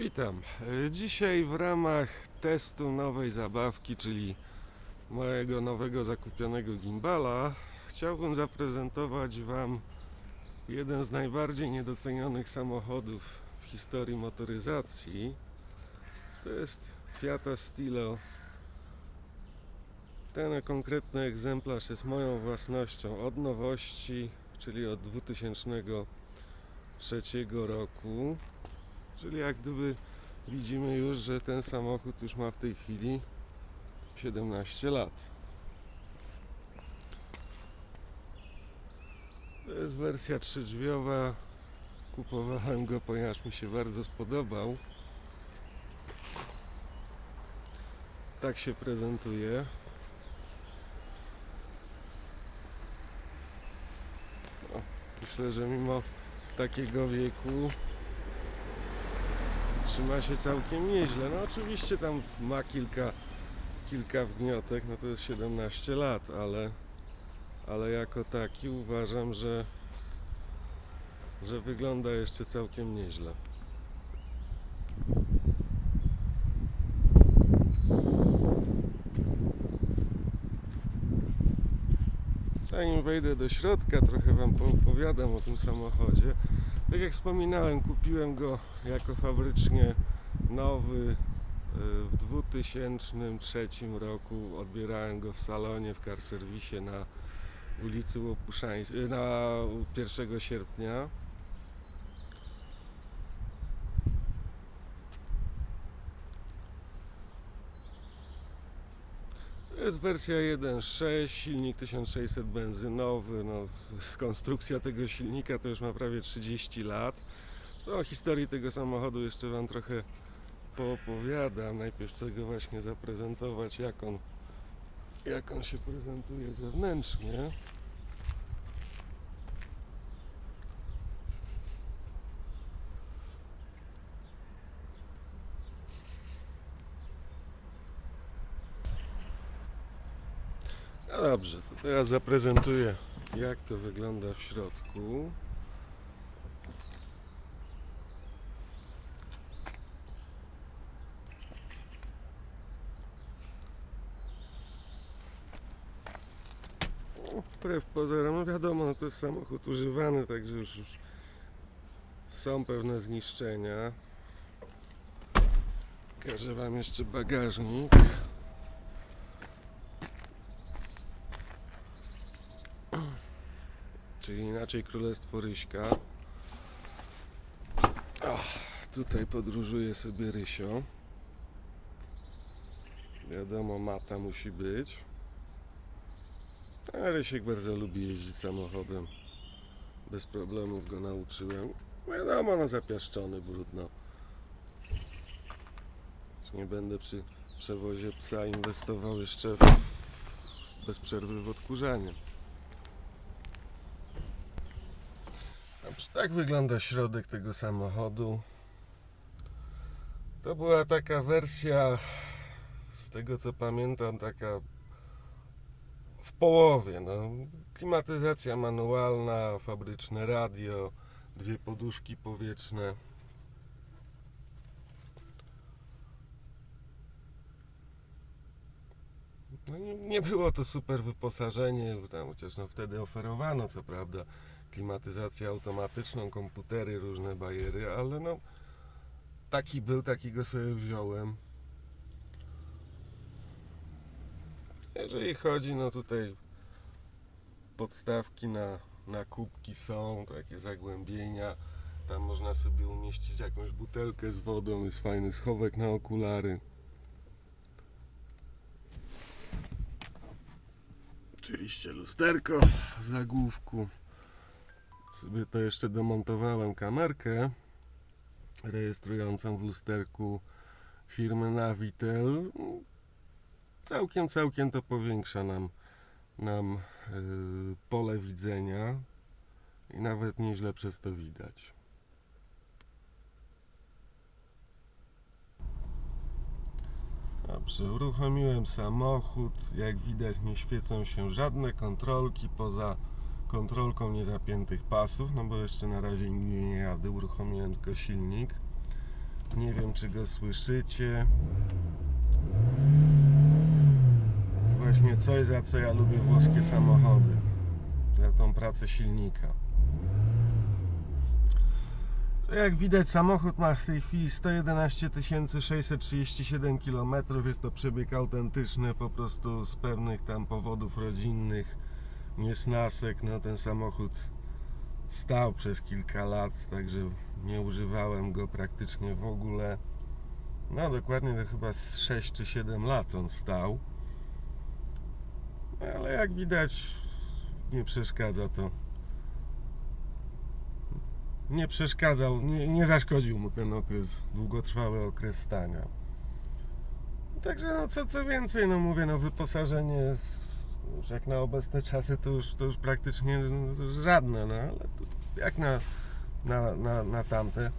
Witam. Dzisiaj w ramach testu nowej zabawki, czyli mojego nowego zakupionego gimbala, chciałbym zaprezentować Wam jeden z najbardziej niedocenionych samochodów w historii motoryzacji. To jest Fiat Stilo. Ten konkretny egzemplarz jest moją własnością od nowości, czyli od 2003 roku. Czyli jak gdyby widzimy już, że ten samochód już ma w tej chwili 17 lat. To jest wersja trzydrzwiowa. Kupowałem go, ponieważ mi się bardzo spodobał. Tak się prezentuje. O, myślę, że mimo takiego wieku trzyma się całkiem nieźle. No oczywiście tam ma kilka, kilka wgniotek, no to jest 17 lat, ale, ale jako taki uważam, że, że wygląda jeszcze całkiem nieźle. Zanim wejdę do środka, trochę Wam poopowiadam o tym samochodzie. Tak jak wspominałem, kupiłem go jako fabrycznie nowy y, w 2003 roku. Odbierałem go w salonie w car serwisie na ulicy Łopuszańskiej, na 1 sierpnia. Wersja 1.6, silnik 1600 benzynowy. No, konstrukcja tego silnika to już ma prawie 30 lat. No, o historii tego samochodu jeszcze Wam trochę poopowiadam. Najpierw chcę go właśnie zaprezentować, jak on, jak on się prezentuje zewnętrznie. Dobrze, to teraz zaprezentuję jak to wygląda w środku. Wbrew pozorom, no wiadomo, no to jest samochód używany, także już, już są pewne zniszczenia. Pokażę Wam jeszcze bagażnik. czyli inaczej Królestwo Ryśka. Tutaj podróżuje sobie Rysio. Wiadomo, mata musi być. A Rysiek bardzo lubi jeździć samochodem. Bez problemów go nauczyłem. Wiadomo, no zapiaszczony, brudno. Nie będę przy przewozie psa inwestował jeszcze w, bez przerwy w odkurzanie. Tak wygląda środek tego samochodu. To była taka wersja, z tego co pamiętam, taka w połowie. No. Klimatyzacja manualna, fabryczne radio, dwie poduszki powietrzne. No, nie, nie było to super wyposażenie, tam, chociaż no, wtedy oferowano co prawda klimatyzację automatyczną, komputery, różne bajery, ale no taki był, takiego sobie wziąłem. Jeżeli chodzi, no tutaj podstawki na, na kubki są, takie zagłębienia. Tam można sobie umieścić jakąś butelkę z wodą, jest fajny schowek na okulary. Oczywiście lusterko w zagłówku sobie to jeszcze domontowałem kamerkę rejestrującą w lusterku firmy Navitel. Całkiem, całkiem to powiększa nam, nam yy, pole widzenia i nawet nieźle przez to widać. Dobrze, uruchomiłem samochód. Jak widać nie świecą się żadne kontrolki poza kontrolką niezapiętych pasów, no bo jeszcze na razie nie jadę, uruchomiłem tylko silnik. Nie wiem, czy go słyszycie. Jest właśnie coś, za co ja lubię włoskie samochody. Za tą pracę silnika. Jak widać, samochód ma w tej chwili 111 637 km. Jest to przebieg autentyczny, po prostu z pewnych tam powodów rodzinnych, niesnasek. No, ten samochód stał przez kilka lat, także nie używałem go praktycznie w ogóle. No, dokładnie to chyba z 6 czy 7 lat on stał. No, ale jak widać, nie przeszkadza to nie przeszkadzał, nie, nie zaszkodził mu ten okres, długotrwały okres stania. Także no co, co więcej, no mówię, no wyposażenie już jak na obecne czasy to już, to już praktycznie no, żadne, no ale jak na, na, na, na tamte.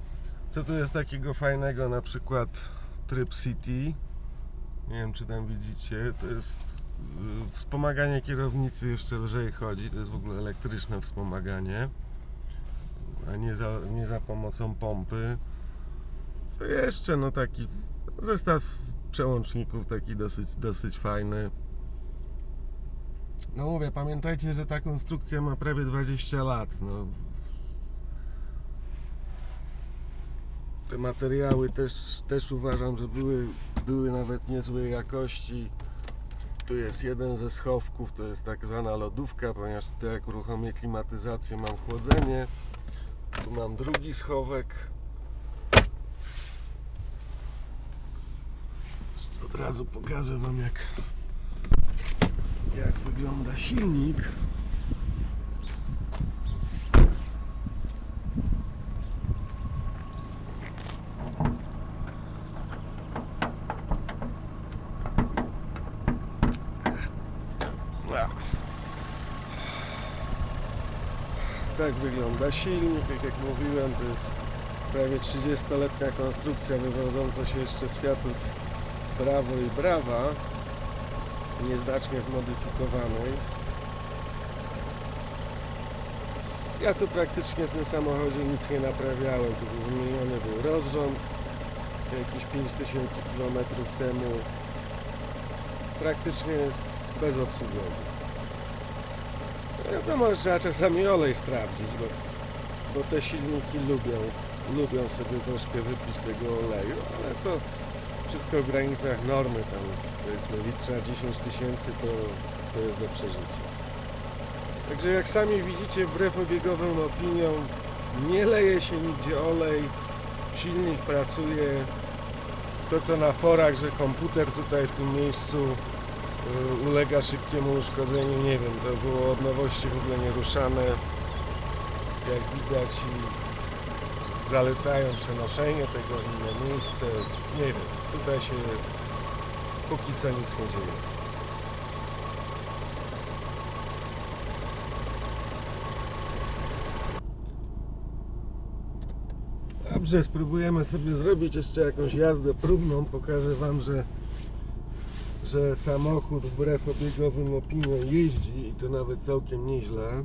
Co tu jest takiego fajnego, na przykład Trip City, nie wiem czy tam widzicie, to jest y, wspomaganie kierownicy jeszcze lżej chodzi, to jest w ogóle elektryczne wspomaganie a nie za, nie za pomocą pompy. Co jeszcze? No taki zestaw przełączników taki dosyć, dosyć fajny. No mówię, pamiętajcie, że ta konstrukcja ma prawie 20 lat. No. Te materiały też, też uważam, że były, były nawet niezłej jakości. Tu jest jeden ze schowków, to jest tak zwana lodówka, ponieważ tutaj jak uruchomię klimatyzację mam chłodzenie. Tu mam drugi schowek. Od razu pokażę Wam jak, jak wygląda silnik. Tak wygląda silnik, tak jak mówiłem, to jest prawie 30-letnia konstrukcja wywodząca się jeszcze z Fiatów Bravo i Brava, nieznacznie zmodyfikowanej. Ja tu praktycznie w tym samochodzie nic nie naprawiałem, tu wymieniony był rozrząd jakieś 5000 km temu. Praktycznie jest bezobsługowy. Wiadomo, że trzeba czasami olej sprawdzić, bo, bo te silniki lubią, lubią sobie troszkę wypić tego oleju, ale to wszystko w granicach normy, tam powiedzmy litra 10 tysięcy to, to jest do przeżycia. Także jak sami widzicie, wbrew obiegowym opiniom, nie leje się nigdzie olej, silnik pracuje, to co na forach, że komputer tutaj w tym miejscu y, ulega szybkiemu uszkodzeniu, nie wiem, to było od nowości w ogóle nieruszane. Jak widać zalecają przenoszenie tego w inne miejsce. Nie wiem, tutaj się póki co nic nie dzieje. Dobrze, spróbujemy sobie zrobić jeszcze jakąś jazdę próbną. Pokażę Wam, że że samochód wbrew obiegowym opiniom jeździ i to nawet całkiem nieźle.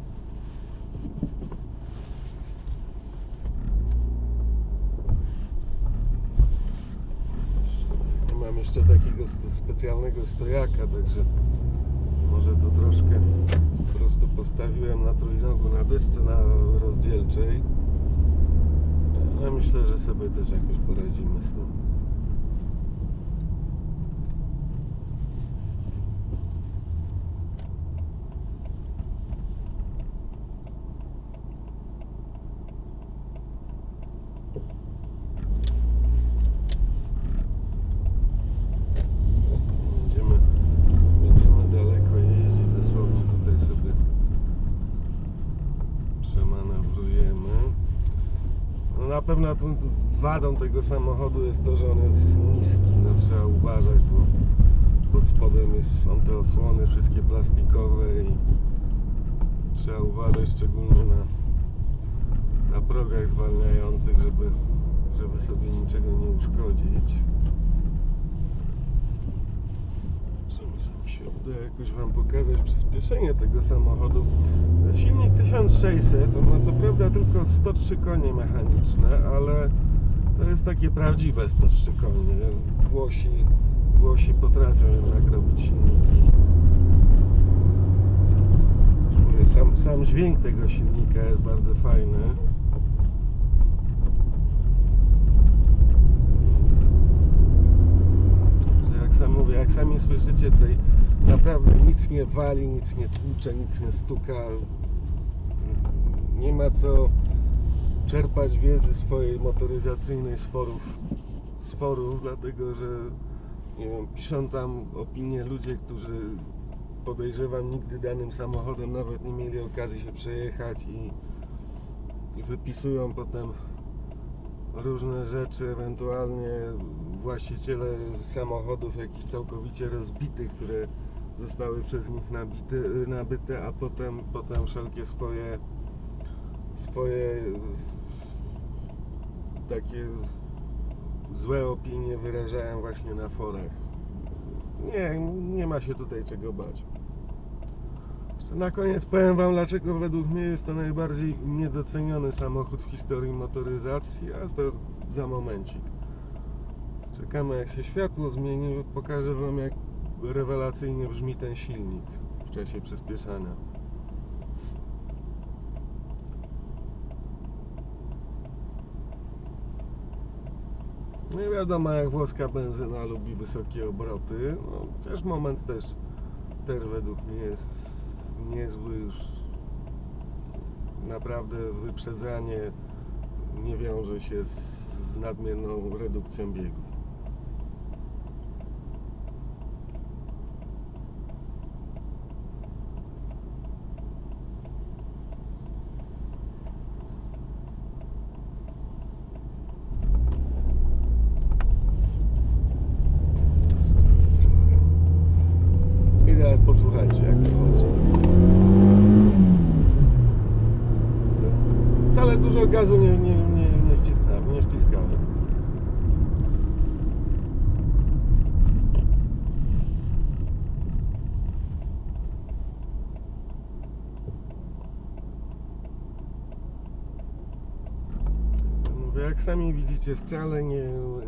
Nie mam jeszcze takiego sto- specjalnego stojaka, także może to troszkę po prostu postawiłem na trójnogu na desce na rozdzielczej. Ale myślę, że sobie też jakoś poradzimy z tym. Będziemy, będziemy daleko jeździć, dosłownie tutaj sobie przemanewrujemy. No na pewno tu wadą tego samochodu jest to, że on jest niski, no trzeba uważać, bo pod spodem jest, są te osłony wszystkie plastikowe i trzeba uważać szczególnie na, na progach zwalniających, żeby, żeby sobie niczego nie uszkodzić. Czy może mi się uda jakoś Wam pokazać przyspieszenie tego samochodu. Silnik 1600, on ma co prawda tylko 103 konie mechaniczne, ale To jest takie prawdziwe 103 konie. Włosi, Włosi potrafią jednak robić silniki. Mówię, Sam, sam dźwięk tego silnika jest bardzo fajny. Jak sam mówię, jak sami słyszycie tutaj naprawdę nic nie wali, nic nie tłucze, nic nie stuka. Nie ma co czerpać wiedzy swojej motoryzacyjnej z forów, z forów dlatego że nie wiem, piszą tam opinie ludzie, którzy podejrzewam nigdy danym samochodem nawet nie mieli okazji się przejechać i, i wypisują potem różne rzeczy, ewentualnie właściciele samochodów jakichś całkowicie rozbitych, które zostały przez nich nabite, nabyte, a potem, potem wszelkie swoje swoje takie złe opinie wyrażają właśnie na forach. Nie, nie ma się tutaj czego bać. Jeszcze na koniec powiem Wam, dlaczego według mnie jest to najbardziej niedoceniony samochód w historii motoryzacji, ale to za momencik. Czekamy jak się światło zmieni, pokażę Wam jak rewelacyjnie brzmi ten silnik w czasie przyspieszania. No i wiadomo, jak włoska benzyna lubi wysokie obroty, no, chociaż moment też, też według mnie jest niezły już naprawdę wyprzedzanie nie wiąże się z, z nadmierną redukcją biegów. Posłuchajcie, jak to chodzi. To Wcale dużo gazu nie, nie, nie, nie, nie wciskałem. Mówię, jak sami widzicie, wcale nie,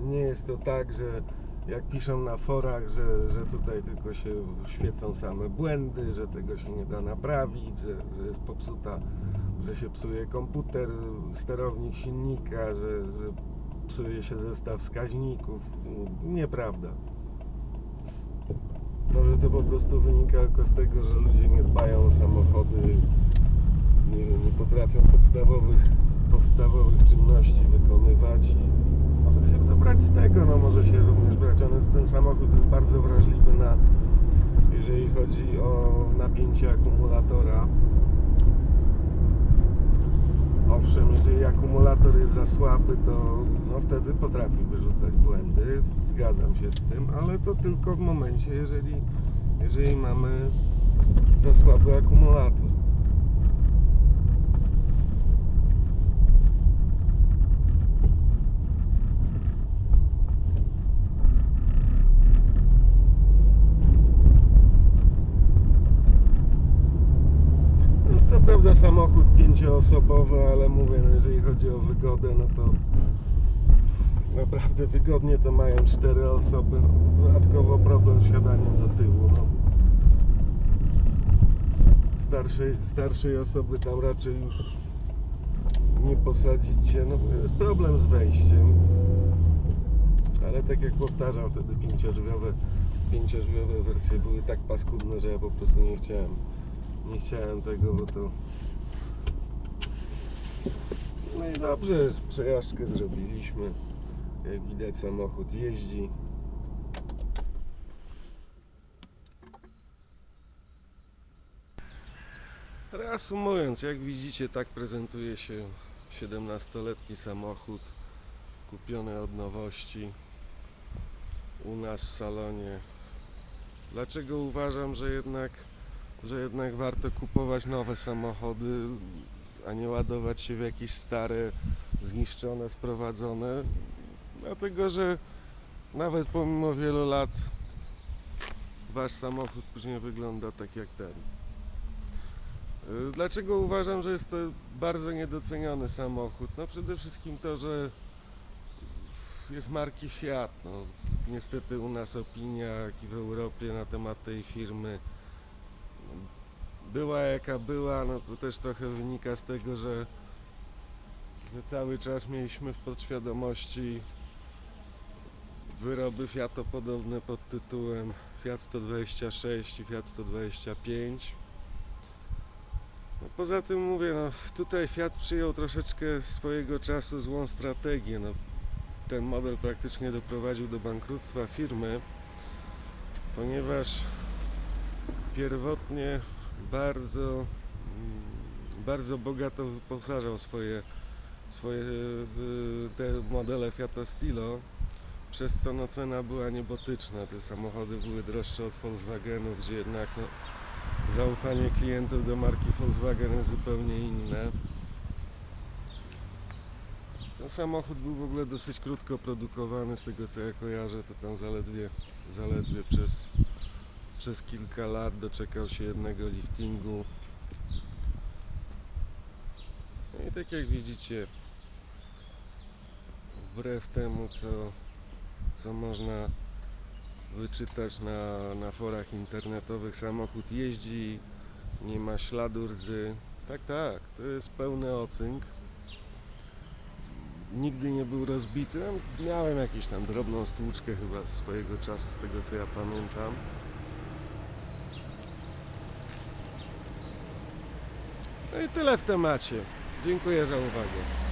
nie jest to tak, że jak piszą na forach, że, że tutaj tylko się świecą same błędy, że tego się nie da naprawić, że, że jest popsuta, że się psuje komputer, sterownik silnika, że, że psuje się zestaw wskaźników. Nieprawda. Może to po prostu wynika tylko z tego, że ludzie nie dbają o samochody, nie, nie potrafią podstawowych, podstawowych czynności wykonywać i z tego, no może się również brać. On jest, ten samochód jest bardzo wrażliwy na, jeżeli chodzi o napięcie akumulatora. Owszem, jeżeli akumulator jest za słaby, to no wtedy potrafi wyrzucać błędy, zgadzam się z tym, ale to tylko w momencie, jeżeli, jeżeli mamy za słaby akumulator. To jest co prawda samochód pięcioosobowy, ale mówię, no jeżeli chodzi o wygodę, no to naprawdę wygodnie to mają cztery osoby. Dodatkowo problem z siadaniem do tyłu. No. Starszej, starszej osoby tam raczej już nie posadzić się, no jest problem z wejściem. Ale tak jak powtarzam, wtedy pięciodrzwiowe, pięciodrzwiowe wersje były tak paskudne, że ja po prostu nie chciałem nie chciałem tego, bo to. No i dobrze, przejażdżkę zrobiliśmy. Jak widać, samochód jeździ. Reasumując, jak widzicie, tak prezentuje się 17-letni samochód kupiony od nowości u nas w salonie. Dlaczego uważam, że jednak że jednak warto kupować nowe samochody, a nie ładować się w jakieś stare, zniszczone, sprowadzone. Dlatego, że nawet pomimo wielu lat wasz samochód później wygląda tak jak ten. Dlaczego uważam, że jest to bardzo niedoceniony samochód? No przede wszystkim to, że jest marki Fiat. No, niestety u nas opinia, jak i w Europie na temat tej firmy była jaka była, no to też trochę wynika z tego, że my cały czas mieliśmy w podświadomości wyroby Fiatopodobne pod tytułem Fiat 126 i Fiat 125. No poza tym mówię, no tutaj Fiat przyjął troszeczkę swojego czasu złą strategię. No, ten model praktycznie doprowadził do bankructwa firmy, ponieważ pierwotnie bardzo, mm, bardzo bogato wyposażał swoje, swoje y, te modele Fiata Stilo, przez co no, cena była niebotyczna. Te samochody były droższe od Volkswagenu, gdzie jednak no, zaufanie klientów do marki Volkswagen jest zupełnie inne. Ten samochód był w ogóle dosyć krótko produkowany, z tego co ja kojarzę, to tam zaledwie, zaledwie przez, przez kilka lat doczekał się jednego liftingu. No i tak jak widzicie, wbrew temu co, co można wyczytać na, na forach internetowych, samochód jeździ, nie ma śladu rdzy. Tak, tak, to jest pełny ocynk. Nigdy nie był rozbity. Miałem jakąś tam drobną stłuczkę chyba swojego czasu, z tego co ja pamiętam. No i tyle w temacie. Dziękuję za uwagę.